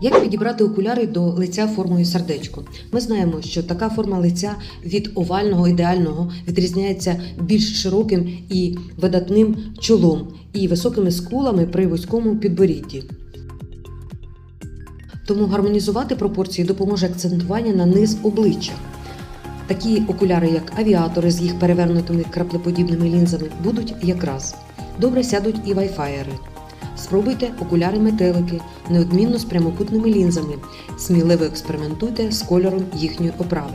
Як підібрати окуляри до лиця формою сердечко? Ми знаємо, що така форма лиця від овального ідеального відрізняється більш широким і видатним чолом і високими скулами при вузькому підборідді. Тому гармонізувати пропорції допоможе акцентування на низ обличчя. Такі окуляри, як авіатори з їх перевернутими краплеподібними лінзами, будуть якраз. Добре сядуть і вайфаєри. Спробуйте окуляри метелики, неодмінно з прямокутними лінзами. Сміливо експериментуйте з кольором їхньої оправи.